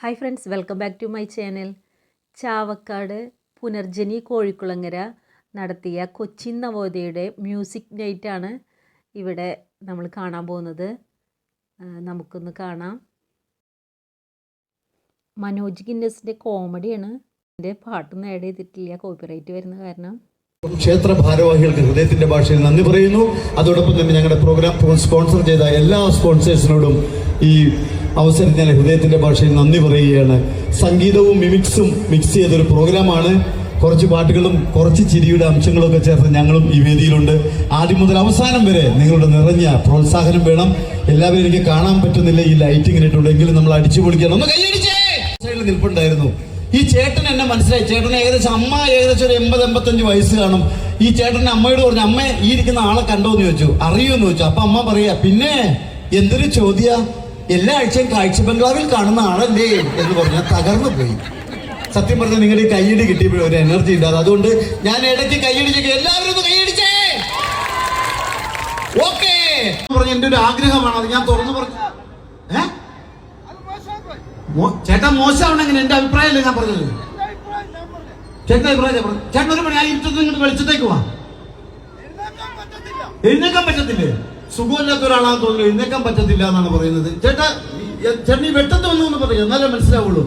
Hi friends welcome back to my channel Chavakkad Punarjani Kozhikulangara നടത്തിയ Cochin നവോദയയുടെ music നൈറ്റാണ് ഇവിടെ നമ്മൾ കാണാൻ പോകുന്നത്. നമുക്കൊന്ന് കാണാം. മനോജ് ഗിന്നസിന്റെ കോമഡിയാണ്. എന്റെ പാട്ടൊന്നും ആഡ് ചെയ്തിട്ടില്ല കോപ്പിറൈറ്റ് വരുന്ന കാരണം. ക്ഷേത്ര ഭാരവാഹികൾക്ക് ഹൃദയത്തിന്റെ ഭാഷയിൽ നന്ദി പറയുന്നു. അതോടൊപ്പം തന്നെ ഞങ്ങളുടെ പ്രോഗ്രാം സ്പോൺസർ ചെയ്ത എല്ലാ സ്പോൺസേഴ്സിനോടും ഈ അവസരം ഞാൻ ഹൃദയത്തിന്റെ ഭാഷയിൽ നന്ദി പറയുകയാണ്. സംഗീതവും മിമിക്സും മിക്സ് ചെയ്തൊരു പ്രോഗ്രാമാണ്. കുറച്ച് പാട്ടുകളും കുറച്ച് ചിരിയുടെ അംശങ്ങളൊക്കെ ചേർത്ത് ഞങ്ങളും ഈ വേദിയിലുണ്ട്. ആദ്യം മുതൽ അവസാനം വരെ നിങ്ങളുടെ നിറഞ്ഞ പ്രോത്സാഹനം വേണം. എല്ലാവരും എനിക്ക് കാണാൻ പറ്റുന്നില്ല ഈ ലൈറ്റിംഗ് ഇട്ടുണ്ടെങ്കിലും നമ്മൾ അടിച്ചു പൊളിക്കണം. ഒന്ന് കൈയടിച്ചേ! നിൽപ്പുണ്ടായിരുന്നു. ഈ ചേട്ടൻ എന്നെ മനസ്സിലായി. ചേട്ടൻ ഏകദേശം അമ്മ ഏകദേശം ഒരു എൺപത് എൺപത്തഞ്ച് വയസ്സ് കാണും. ഈ ചേട്ടന്റെ അമ്മയോട് പറഞ്ഞു അമ്മ ഈ ഇരിക്കുന്ന ആളെ കണ്ടോ? എന്ന് ചോദിച്ചു. അറിയൂന്ന് ചോദിച്ചു. അപ്പൊ അമ്മ പറയാ പിന്നെ എന്തൊരു ചോദ്യ? എല്ലാ ആഴ്ചയും കാഴ്ച ബംഗ്ലാവിൽ കാണുന്ന ആളല്ലേ എന്ന് പറഞ്ഞാൽ തകർന്നു പോയി. സത്യം പറഞ്ഞാൽ നിങ്ങളുടെ കൈയടി കിട്ടിയപ്പോഴും ഒരു എനർജി ഉണ്ടാകും അതുകൊണ്ട് ഞാൻ ഇടയ്ക്ക് കൈയടിച്ചേക്ക് എല്ലാവരും ഒന്ന് കൈയടിച്ചേ ഓക്കേ. പറഞ്ഞു എന്റെ ഒരു ആഗ്രഹമാണ്. അത് ഞാൻ തുറന്നു പറഞ്ഞു. ചേട്ടാ മോശമാണെങ്കിൽ എന്റെ അഭിപ്രായമല്ലേ ഞാൻ പറഞ്ഞത്? ചേട്ടൻ അഭിപ്രായം പറഞ്ഞു. ചേട്ടൻ ഒരു പണി ആ ഇരുത്തത്തിൽ നിങ്ങൾ വെളിച്ചത്തേക്ക് വാ. എഴുന്നേക്കാൻ പറ്റത്തില്ലേ? സുഖമില്ലാത്ത ഒരാളാണെന്ന് തോന്നുന്നു. എഴുന്നേക്കാൻ പറ്റത്തില്ല എന്നാണ് പറയുന്നത്. ചേട്ടാ ചേട്ടനി ചേട്ടൻ ഈ വെട്ടത്ത് വന്നു എന്ന് പറയും എന്നാലേ മനസ്സിലാവുള്ളൂ.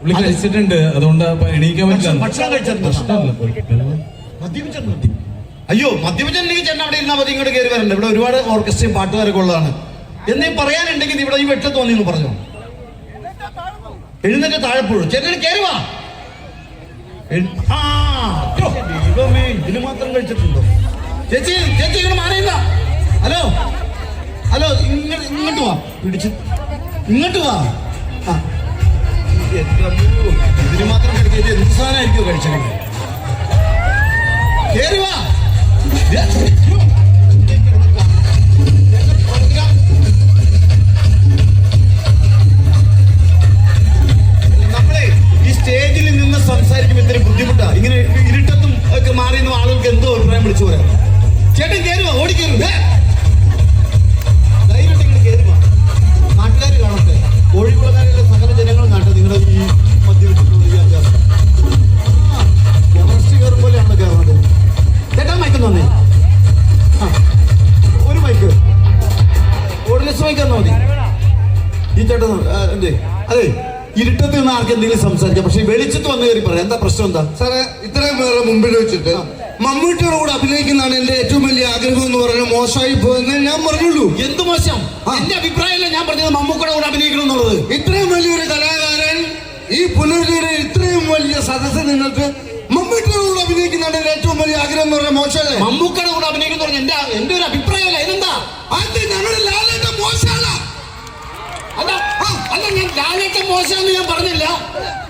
പുള്ളി കഴിച്ചിട്ടുണ്ട്. അതുകൊണ്ട് അപ്പൊ എണീക്കാൻ പറ്റില്ല. ഭക്ഷണം കഴിച്ചിട്ടുണ്ടോ? പ്രശ്നമല്ല മദ്യപിച്ചിട്ടുണ്ട് അയ്യോ മദ്യപിച്ചിട്ടുണ്ടെങ്കിൽ ചേട്ടൻ അവിടെ ഇരുന്നാൽ മതി ഇങ്ങോട്ട് കയറി വരണ്ട. ഇവിടെ ഒരുപാട് ഓർക്കസ്ട്രയും പാട്ടുകാരൊക്കെ ഉള്ളതാണ്. എന്നീ പറയാനുണ്ടെങ്കിൽ ഇവിടെ ഈ വെട്ടത്ത് എന്ന് പറഞ്ഞു? എഴുന്നേറ്റ് താഴെപ്പോഴും ചേട്ടൻ കയറുവാ ആ, ദൈവമേ ഇതിന് മാത്രം കഴിച്ചിട്ടുണ്ടോ? ചേച്ചി ചേച്ചി ഇങ്ങനെ മാറിയില്ല. ഹലോ. ഹലോ ഇങ്ങോട്ട് ഇങ്ങോട്ട് വാ. പിടിച്ച്. ഇങ്ങോട്ട് വാ. ആ. ഇതിന് മാത്രം കഴിക്കുക ഇത് എന്ത് സാധനമായിരിക്കും കഴിച്ചത് കേറി വാ. എന്തേ? അതെ ഇരുട്ടത്ത് നിന്ന് ആർക്കെന്തെങ്കിലും സംസാരിക്കാം. പക്ഷെ വെളിച്ചത്ത് വന്നു കയറി പറയാം. എന്താ പ്രശ്നം എന്താ? സാറേ ഇത്രയും പേരുടെ മുമ്പിൽ വെച്ചിട്ട് മമ്മൂട്ടിയുടെ കൂടെ അഭിനയിക്കുന്നതാണ് എന്റെ ഏറ്റവും വലിയ ആഗ്രഹം എന്ന് പറഞ്ഞാൽ മോശമായി പോയെന്ന് ഞാൻ പറഞ്ഞുള്ളൂ. എന്ത് മോശം? എന്റെ അഭിപ്രായമല്ല ഞാൻ പറഞ്ഞത് മമ്മൂക്കയുടെ കൂടെ അഭിനയിക്കണം എന്നുള്ളത്? ഇത്രയും വലിയൊരു കലാകാരൻ ഈ പുനർജീവന ഇത്രയും വലിയ സദസ്സ് നിങ്ങൾക്ക് മമ്മൂട്ടിയുടെ കൂടെ അഭിനയിക്കുന്നതാണ് എന്റെ ഏറ്റവും വലിയ ആഗ്രഹം എന്ന് പറഞ്ഞാൽ മോശമല്ലേ? മമ്മൂക്കയുടെ കൂടെ അഭിനയിക്കുന്ന പറഞ്ഞ എന്റെ എന്റെ ഒരു അഭിപ്രായമല്ല? ഇതെന്താ? ആദ്യം ഞങ്ങളുടെ ലാലേട്ട മോശമല്ല അല്ല ഞാൻ ലാലേട്ട മോശമെന്ന് ഞാൻ പറഞ്ഞില്ല.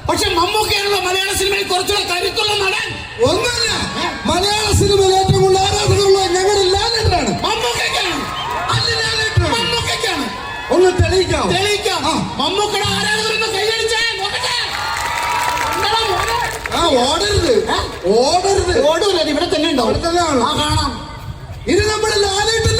പക്ഷെ മമ്മൂക്കയാണല്ലോ മലയാള സിനിമയിൽ കുറച്ചുകൂടെ കരുത്തുള്ള നടൻ. ഒന്നല്ല മലയാള സിനിമയിൽ ഏറ്റവും കൂടുതൽ ആരാധകരുള്ള ഞങ്ങളുടെ ലാലേട്ടനാണ്. മമ്മൂക്കയ്ക്കാണ്. അല്ല ലാലേട്ടനാണ്. മമ്മൂക്കയ്ക്കാണ്. ഒന്ന് തെളിയിക്കാം. തെളിയിക്കാം മമ്മൂക്കയുടെ ആരാധകരൊന്ന് കൈയടിച്ചേ നോക്കട്ടെ? ആ ഓടരുത്. ഓടരുത്. ഓടൂല ഇവിടെ തന്നെ ഉണ്ടാവും. ഇവിടെ തന്നെ കാണാം. ഇത് നമ്മുടെ ലാലേട്ടന്റെ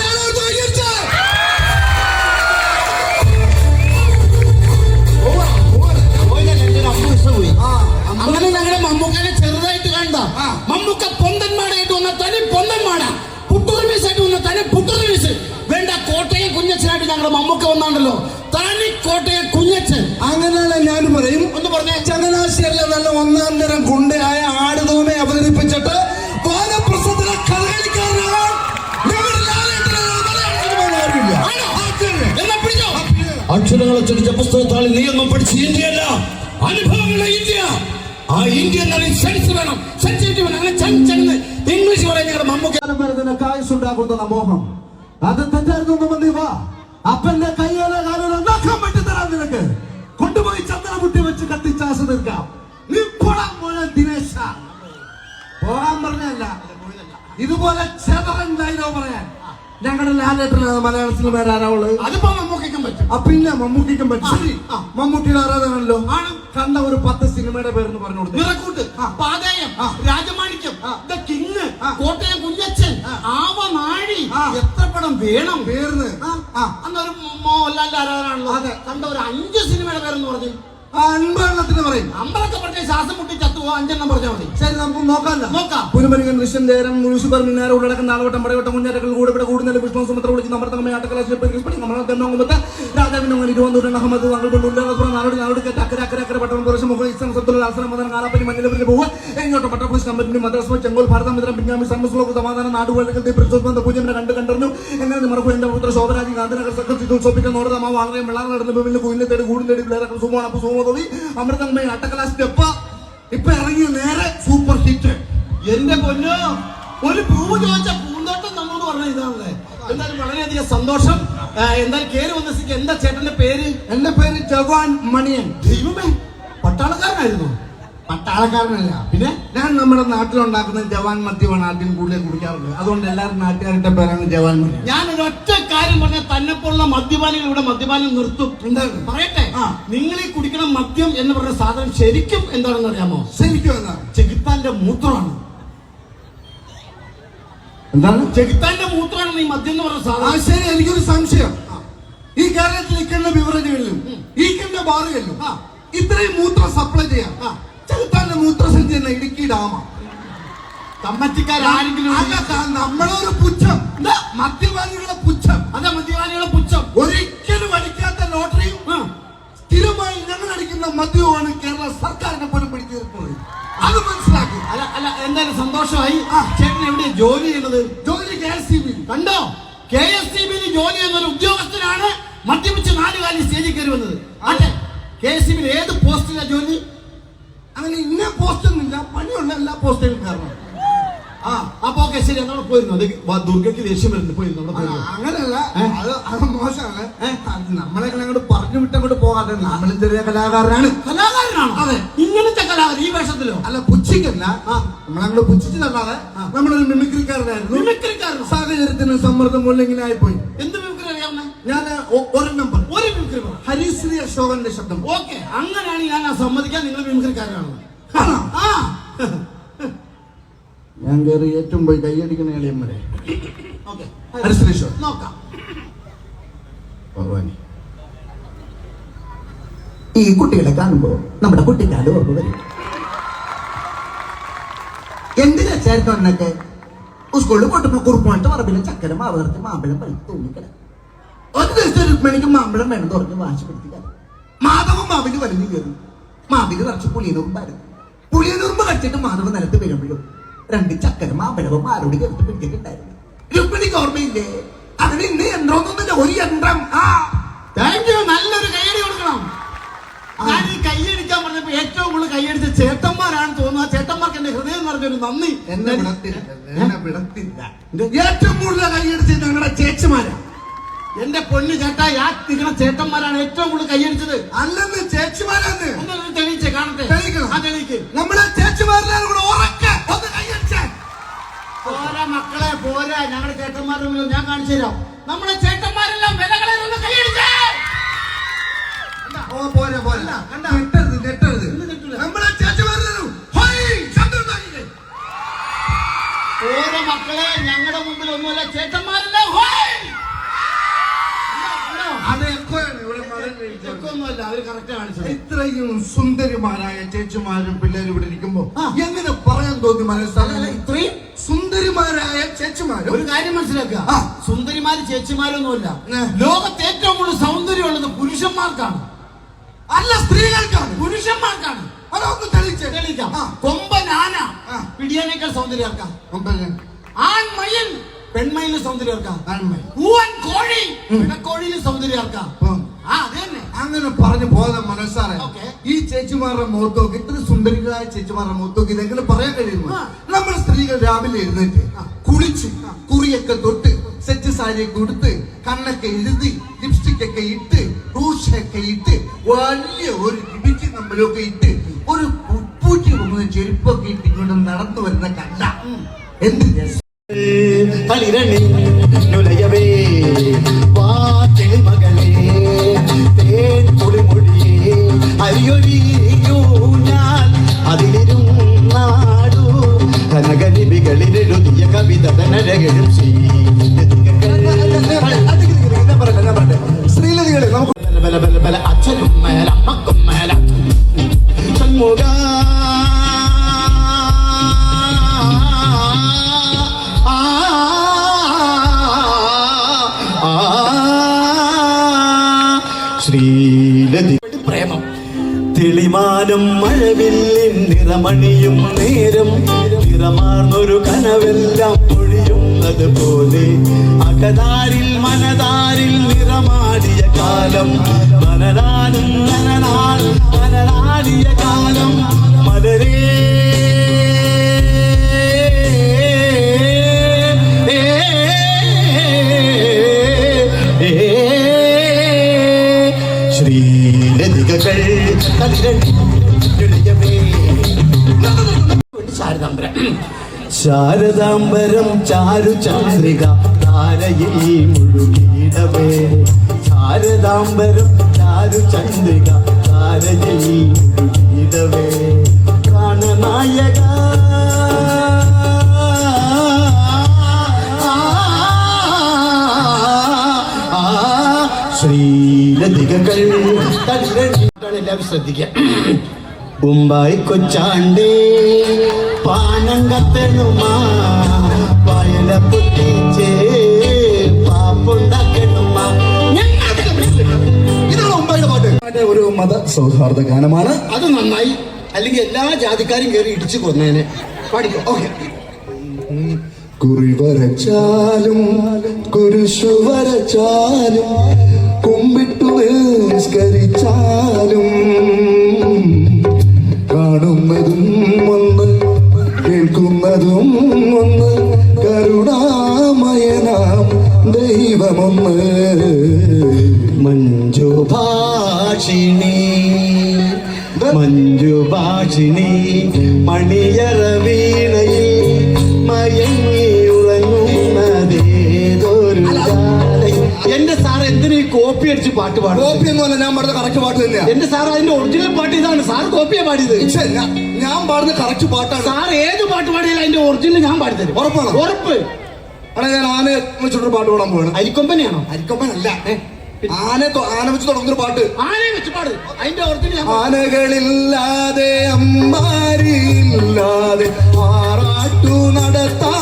ഞങ്ങളുടെ താനി വന്നാണ്ടല്ലോ തനി കുഞ്ഞച്ചൻ അങ്ങനെയാണ് ഞാൻ പറയും. ഒന്ന് പറഞ്ഞേ. ചങ്ങനാശ്ശേരിയിലെ നല്ല ഒന്നാം തരം ഗുണ്ടയായ ആടുതോമെ അവതരിപ്പിച്ചിട്ട് വാനപ്രസത്തിലെ കഥകളിക്കാരനാണ് അക്ഷരങ്ങൾ അച്ചടിച്ച പുസ്തകത്താളിൽ നീ ഒന്നും പഠിച്ച് ഇന്ത്യയല്ല. അനുഭവമുള്ള ഇന്ത്യ. ആ ഇന്ത്യ സെൻസ് വേണം സെൻസിറ്റീവ് വേണം. അങ്ങനെ ഇംഗ്ലീഷ് പറയാൻ ഞങ്ങളുടെ മമ്മൂക്ക. കാലം കായസ് ഉണ്ടാക്കുന്ന മോഹം. അത് തെറ്റായിരുന്നു വാ അപ്പന്റെ വെച്ച് കത്തിച്ചാസ് തീർക്കാം. നീ പോടാൻ പോയ ദിനേശ. പോകാൻ പറഞ്ഞല്ല ഇതുപോലെ ചെതറൻ ഡൈലോ പറയാൻ. ഞങ്ങളുടെ ലാലേട്ടനാണ് മലയാള സിനിമ ആരാവുള്ളത് അതിപ്പോ മമ്മൂക്കും പറ്റും. പിന്നെ മമ്മൂക്കും പറ്റും. മമ്മൂട്ടിയുടെ ആരാധനല്ലോ കണ്ട ഒരു പത്ത് സിനിമയുടെ പേരെന്ന് പറഞ്ഞു കൊടുത്തു. നിറക്കൂട്ട്. പാതയം. രാജമാണിക്യം. കിങ്. കോട്ടയം കുഞ്ഞച്ചൻ ആവനാഴി. എത്ര പടം വേണം? പേർന്ന് അന്നൊരു മോഹൻലാലിന്റെ ആരാധനാണല്ലോ അതെ. കണ്ട ഒരു അഞ്ച് സിനിമയുടെ പേരെന്ന് പറഞ്ഞു. അൻപെണ്ണത്തിന് പറയും. അമ്പലൊക്കെ പറഞ്ഞ ശ്വാസം മുട്ടി ചത്തു അഞ്ചെണ്ണം പറഞ്ഞാൽ മതി. ശരി നമുക്ക് നോക്കാമല്ലോ. നോക്കാം. പുനമരികൻ ദൃശ്യം നേരം മുഴുസുപർ മിന്നാര ഉള്ളടക്കം നാളവട്ടം പടവട്ടം മുന്നേറ്റങ്ങൾ കൂടെ കൂടുന്നതിൽ വിഷ്ണു സുമത്ര വിളിച്ച് നമ്മുടെ തമ്മ ആട്ടക്കലാശിപ്പടി നമ്മളെ തെന്നോങ്ങുമ്പത്തെ രാജാവിന്റെ അങ്ങനെ ഇരുപത്തി അഹമ്മദ് തങ്ങൾ കൊണ്ട് ഉള്ളടപ്പുറം നാടോടി നാടോടി കേട്ട് അക്കരെ അക്കരെ അക്കരെ പട്ടണം കുറച്ച് മുഖം ഇസ്ലാം സത്തുള്ള അവസരം മുതൽ കാലാപ്പനി മഞ്ഞളിൽ പോവുക. എങ്ങോട്ട് പട്ടപ്പോസ് കമ്പനി മദ്രാസ് ചെങ്കോൽ ഭാരതം മിത്രം പിന്നാമി സന്മസ്ലോക സമാധാന നാടുകളിൽ പ്രചോദന പൂജം കണ്ടു കണ്ടറിഞ്ഞു. എന്നെ മറക്കും എന്റെ പുത്ര ശോഭരാജി ഗാന്ധിനഗർ സഖ്യം ഉത്സവിക്കാൻ നോടതമാ വളരെ വെള്ളം നടന്ന് വീട്ടിൽ കുയിലെ തേടി കൂടും തേടി പിള്ളേരൊക്കെ സുമോദവി അമൃതമ്മ അട്ടക്കലാ സ്റ്റെപ്പ്. ഇപ്പൊ ഇറങ്ങിയ നേരെ സൂപ്പർ ഹിറ്റ്. എന്റെ പൊന്നോ ഒരു പൂവ് ചോദിച്ച പൂന്തോട്ടം നമ്മളോട് പറഞ്ഞ ഇതാണല്ലേ? എന്തായാലും വളരെയധികം സന്തോഷം. എന്തായാലും കേറി വന്ന എന്താ ചേട്ടന്റെ പേര്? എന്റെ പേര് ജവാൻ മണിയൻ. ദൈവമേ പട്ടാളക്കാരനായിരുന്നു. പട്ടാളക്കാരനല്ല. പിന്നെ? ഞാൻ നമ്മുടെ നാട്ടിലുണ്ടാക്കുന്ന ജവാൻ മദ്യമാണ് ആദ്യം കൂടുതൽ കുടിക്കാറുള്ളത്. അതുകൊണ്ട് എല്ലാവരും നാട്ടുകാരുടെ പേരാണ് ജവാൻ മണിയൻ. ഞാൻ ഒരൊറ്റ കാര്യം പറഞ്ഞ തന്നെ പോലുള്ള മദ്യപാനികൾ ഇവിടെ മദ്യപാനം നിർത്തും? പറയട്ടെ? നിങ്ങൾ ഈ കുടിക്കുന്ന മദ്യം എന്ന് പറഞ്ഞ സാധനം ശരിക്കും എന്താണെന്ന് അറിയാമോ? ശരിക്കും എന്നാ ചെകുത്താന്റെ മൂത്രമാണ്. എന്താണ്? ചെകുത്താന്റെ മൂത്രമാണ് ഈ മദ്യം എന്ന് പറഞ്ഞ സാധനം. ശരി എനിക്കൊരു സംശയം. ഈ കേരളത്തിൽ ഇക്കണ്ട വിവരങ്ങളിലും ഈ കണ്ട ബാറുകളിലും. ഇത്രയും മൂത്രം സപ്ലൈ ചെയ്യാം ചെകുത്താന്റെ മൂത്രസഞ്ചി എന്ന ഇടുക്കി ഡാമ കമ്മറ്റിക്കാരെങ്കിലും നമ്മളൊരു പുച്ഛം? മദ്യപാനികളുടെ പുച്ഛം. അതെ മദ്യപാനികളുടെ പുച്ഛം. ഒരിക്കലും അടിക്കാത്ത ലോട്ടറിയും സ്ഥിരമായി ഞങ്ങൾ അടിക്കുന്ന മദ്യവുമാണ് കേരള സർക്കാരിനെ പോലും പിടിച്ചു തീർക്കുന്നത് അത് മനസ്സിലാക്കി. അല്ല അല്ല എന്തായാലും സന്തോഷമായി. ചേട്ടൻ എവിടെ? ജോലി ചെയ്യുന്നത്? ജോലി കെ എസ് സി ബി. കണ്ടോ? കെ എസ് സി ബിയിൽ ജോലി ചെയ്യുന്ന ഒരു ഉദ്യോഗസ്ഥനാണ് മദ്യപിച്ച് നാല് കാലി സ്റ്റേജിൽ കയറി വന്നത്. അതെ കെ എസ് സി ബിയിൽ ഏത് പോസ്റ്റിലാണ് ജോലി? അങ്ങനെ ഇന്ന പോസ്റ്റൊന്നുമില്ല. പണിയുള്ള എല്ലാ പോസ്റ്റിലും കയറണം ആ അപ്പൊ ഓക്കെ ശരി എന്നോട് പോയിരുന്നു. അത് ദുർഗയ്ക്ക് ദേഷ്യം വരുന്നു. പോയിരുന്നു പോയിരുന്നു. അങ്ങനല്ല അത് അത് മോശമാണ് നമ്മളെ അങ്ങോട്ട് പറഞ്ഞു വിട്ടങ്ങോട്ട് പോകാതെ നമ്മളും ചെറിയ കലാകാരനാണ്. കലാകാരനാണ്? അതെ. ഇങ്ങനത്തെ കലാകാരൻ ഈ വേഷത്തിലോ? അല്ല പുച്ഛിക്കല്ല. നമ്മളങ്ങോട്ട് പുച്ഛിച്ചതല്ലാതെ നമ്മളൊരു മിമിക്രിക്കാരനായിരുന്നു. മിമിക്രിക്കാരൻ സാഹചര്യത്തിന് സമ്മർദ്ദം മൂലം ഇങ്ങനെ ആയിപ്പോയി എന്ത് മിമിക്രി അറിയാവുന്ന? ഞാൻ ഒരു നമ്പർ ഒരു മിമിക്രി ഹരിശ്രീ അശോകന്റെ ശബ്ദം. ഓക്കെ അങ്ങനെയാണ് ഞാൻ സമ്മതിക്കാൻ നിങ്ങൾ മിമിക്രിക്കാരനാണ്? ആ. ഞാൻ കയറി ഏറ്റവും പോയി കൈയടിക്കുന്ന എളിയമ്മരെ വരെ ഓക്കെ. ഹരിശ്രീ അശോകൻ നോക്കാം. ഭഗവാനെ. ഈ കുട്ടികളെ കാണുമ്പോൾ നമ്മുടെ കുട്ടിക്കാലം ഓർമ്മ വരും. എന്തിനാ ചേർത്ത് എന്നൊക്കെ സ്കൂളിൽ കൊട്ടുമ്പോ കുറുപ്പായിട്ട് പറമ്പിലെ ചക്കര മാവേർത്ത് മാമ്പഴം പഴുത്ത് തൂങ്ങിക്കല ഒരു ദിവസം രുക്മണിക്ക് മാമ്പഴം വേണം തുറന്ന് വാശി പിടിക്കുക മാധവൻ മാവിന് വലിഞ്ഞു കയറി മാവിന് നിറച്ച് പുളിയനുറുമ്പായിരുന്നു പുളിയനുറുമ്പ് കടിച്ചിട്ട് മാധവൻ നിലത്ത് വീഴുമ്പോഴും രണ്ട് ചക്കര മാമ്പഴവും ആരോട് കരുത്ത് പിടിച്ചിട്ടുണ്ടായിരുന്നു. രുക്മിണിക്ക് ഓർമ്മയില്ലേ? അതിന് ഇന്ന് യന്ത്രമൊന്നുമില്ല ഒരു യന്ത്രം. ആ. താങ്ക് യു നല്ലൊരു കൈയടി കൊടുക്കണം. ഞാൻ ഈ കൈയടിക്കാൻ പറഞ്ഞപ്പോ ഏറ്റവും കൂടുതൽ കൈയടിച്ച ചേട്ടന്മാരാണ് തോന്നുന്നത്. ആ ചേട്ടന്മാർക്ക് എന്റെ ഹൃദയം നിറഞ്ഞൊരു നന്ദി. എന്നെ വിടത്തില്ല ഏറ്റവും കൂടുതൽ കൈയടിച്ചത് ഞങ്ങളുടെ ചേച്ചിമാരാ. എന്റെ പൊന്നു ചേട്ടാ ആ നിൽക്കുന്ന ചേട്ടന്മാരാണ് ഏറ്റവും കൂടുതൽ കൈയടിച്ചത് അല്ലെന്ന് ചേച്ചിമാരാന്ന് ഒന്നൊന്ന് തെളിയിച്ചേ കാണട്ടെ. തെളിയിക്കണം. ആ തെളിയിക്ക്. നമ്മളെ ചേച്ചിമാരെല്ലാം കൂടെ ഉറക്കെ ഒന്ന് കൈയടിച്ചേ പോരാ മക്കളെ പോരാ. ഞങ്ങളുടെ ചേട്ടന്മാരുടെ ഞാൻ കാണിച്ചു തരാം. നമ്മുടെ ചേട്ടന്മാരെല്ലാം വിലകളെ ഒന്ന് കൈയടിച്ചേ. ഓ പോരെ പോരെ. ഇന്ന് ഞെട്ടൂല. നമ്മളെ ഉണ്ടാക്കിയില്ലേ? ഓരോ മക്കളെ ഞങ്ങളുടെ മുമ്പിൽ ഒന്നുമല്ല ചേട്ടന്മാരെല്ലാം കറക്റ്റ് കാണിച്ചത്. ഇത്രയും സുന്ദരിമാരായ ചേച്ചിമാരും പിള്ളേരും ഇവിടെ ഇരിക്കുമ്പോ എങ്ങനെ പറയാൻ തോന്നി മനസ്സിലായി ഇത്രയും സുന്ദരിമാരായ ചേച്ചിമാരും. ഒരു കാര്യം മനസ്സിലാക്കുക. സുന്ദരിമാര് ചേച്ചിമാരൊന്നുമല്ല. ലോകത്ത് ഏറ്റവും കൂടുതൽ സൗന്ദര്യമുള്ളത് പുരുഷന്മാർക്കാണ്. അല്ല സ്ത്രീകൾക്കാണ്. പുരുഷന്മാർക്കാണ്. അതൊന്ന് തെളിയിച്ചേ. തെളിയിക്കാം. കൊമ്പൻ ആന. പിടിയാനേക്കാൾ. ആൺമയിൽ പെൺമയിലും. പൂവൻ കോഴി പിടക്കോഴിയിലും തന്നെ അങ്ങനെ പറഞ്ഞു പോകുന്ന മനസ്സാറേ. ഈ ചേച്ചിമാരുടെ മുഖത്തോക്ക് ഇത്ര സുന്ദരികളായ ചേച്ചിമാരുടെ മുഖത്തോക്ക് ഇതെങ്ങനെ പറയാൻ കഴിയുന്നു നമ്മൾ സ്ത്രീകൾ രാവിലെ എഴുന്നേറ്റ് കുളിച്ച് കുറിയൊക്കെ തൊട്ട് സെറ്റ് സാരി ഉടുത്ത് കണ്ണൊക്കെ എഴുതി ലിപ്സ്റ്റിക് ഒക്കെ ഇട്ട് റൂഷൊക്കെ ഇട്ട് വലിയ ഒരു ലിപിച്ച് നമ്മളൊക്കെ ഇട്ട് ഒരു പുപ്പൂറ്റി പോകുന്ന ചെരുപ്പൊക്കെ ഇട്ട് ഇങ്ങോട്ട് നടന്നു വരുന്ന കണ്ട. എന്ത് രസം. തളിരണി നുലയവേ. നിറമണിയും നേരം നിറമാർന്നൊരു കനവെല്ലാം പൊഴിയുന്നത് പോലെ. അകതാരിൽ മനതാരിൽ നിറമാടിയ കാലം മനനാനും നനനാൾ മനനാടിയ കാലം മലരേ. ശ്രീലതികകൾ ശാരദാംബരം. ചാരു ചന്ദ്രിക താരയിൽ മുഴുകിയിടവേ ശാരദാംബരം ചാരു ചന്ദ്രിക താരയിൽ മുഴുകിയിടവേ കാണനായക ശ്രീലതികകൾ എല്ലാവരും ശ്രദ്ധിക്കുക ബുംബായി കൊച്ചാണ്ടേ പാനങ്കത്തനുമാ വയല പൊട്ടിച്ചേ പാപ്പുണ്ടാക്കണുമാ. ഇതാണ് മുംബൈയുടെ പാട്ട്. ഒരു മത സൗഹാർദ്ദ ഗാനമാണ്. അത് നന്നായി അല്ലെങ്കിൽ എല്ലാ ജാതിക്കാരും കയറി ഇടിച്ചു കൊന്നേനെ. പാടിക്കോ ഓക്കെ. കുറി വരച്ചാലും കുരിശു വരച്ചാലും കുമ്പിട്ടു അടിച്ച് പാട്ട് പാടും കോപ്പി പറഞ്ഞാൽ ഞാൻ പാടുന്ന കറക്റ്റ് പാട്ട് തന്നെയാണ് എന്റെ സാർ അതിന്റെ ഒറിജിനൽ പാട്ട് ഇതാണ്. സാർ കോപ്പിയാ പാടിയത്. ഞാൻ- പാടുന്ന കറക്റ്റ് പാട്ടാണ്. സാർ ഏത് പാട്ട് പാടിയാലും അതിന്റെ ഒറിജിനൽ ഞാൻ പാടിത്തരും ഉറപ്പാണോ? ഉറപ്പ്. അവിടെ ഞാൻ ആന വെച്ചിട്ടൊരു പാട്ട് പാടാൻ പോവാണ്. അരിക്കൊമ്പനെയാണോ? അരിക്കൊമ്പനല്ല. ആന ആന വെച്ച് തുടങ്ങുന്നൊരു പാട്ട്. ആനയെ വെച്ച് പാട്. അതിന്റെ ഒറിജിനൽ ആനകളില്ലാതെ അമ്മാരില്ലാതെ ആറാട്ടു നടത്താറുണ്ടിവിടെ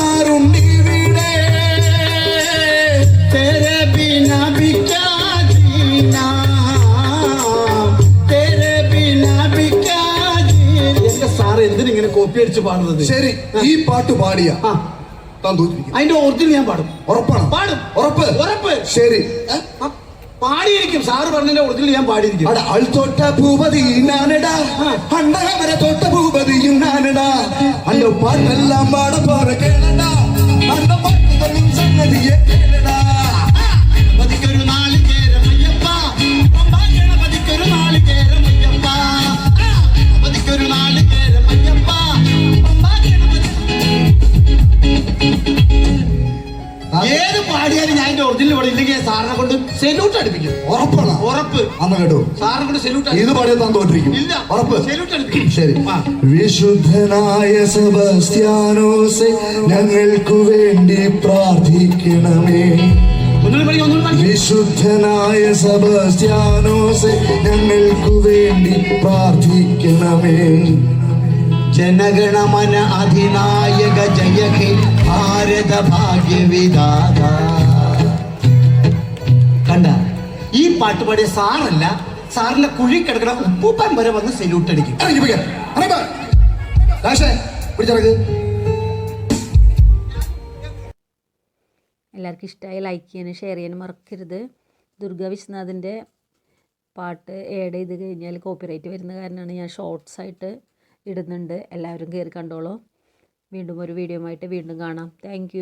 പാടുന്നത് ശരി ഈ പാട്ട് പാടിയ ആ. താൻ തോറ്റിരിക്കും അതിന്റെ ഒറിജിനൽ ഞാൻ പാടും. ഉറപ്പാണ്? പാടും. ഉറപ്പ്? ഉറപ്പ്. ശരി. പാടിയിരിക്കും. സാറ് പറഞ്ഞതിന്റെ ഒറിജിനൽ ഞാൻ പാടിയിരിക്കും. അൾത്തൊട്ട ഭൂപതി തൊട്ട ഭൂപതി ഞാനടാ അണ്ണാമര തൊട്ട ഭൂപതിയും ഞാനടാ. അന്റെ പാട്ടെല്ലാം പാട പോറ കേളടാ സംഗതിയെ കേളടാ. ഇല്ലെങ്കിൽ സാറിനെ കൊണ്ട് സെല്യൂട്ട് അടിപ്പിക്കും. ഉറപ്പാണ്. ഉറപ്പ്. അന്ന് കേട്ടോ. സാറിനെ കൊണ്ട് സെല്യൂട്ട് ഇത് പാടിയ താൻ തോറ്റിരിക്കും ഇല്ല. ഉറപ്പ്. സെല്യൂട്ട് അടിപ്പിക്കും. ശരി. വിശുദ്ധനായ സെബസ്ത്യാനോസെ ഞങ്ങൾക്കു വേണ്ടി പ്രാർത്ഥിക്കണമേ. വിശുദ്ധനായ സെബസ്ത്യാനോസെ ഞങ്ങൾക്കു വേണ്ടി പ്രാർത്ഥിക്കണമേ. ജനഗണമന അധിനായക ഹേ ഭാരത വിധാത കണ്ട. ഈ പാട്ട് പാടിയ സാറല്ല സാറിന്റെ കുഴി കിടക്കണ ഉപ്പൂപ്പൻ വരെ വന്ന് സെല്യൂട്ട് അടിക്കും. എല്ലാവർക്കും ഇഷ്ടമായി ലൈക്ക് ചെയ്യാനും ഷെയർ ചെയ്യാനും മറക്കരുത്. ദുർഗ വിശ്വനാഥിന്റെ പാട്ട് ഏഡ് ചെയ്ത് കഴിഞ്ഞാൽ കോപ്പിറൈറ്റ് വരുന്ന കാരണമാണ് ഞാൻ ഷോർട്സ് ആയിട്ട് ഇടുന്നുണ്ട്. എല്ലാവരും കയറി കണ്ടോളൂ. വീണ്ടും ഒരു വീഡിയോ ആയിട്ട് വീണ്ടും കാണാം. താങ്ക്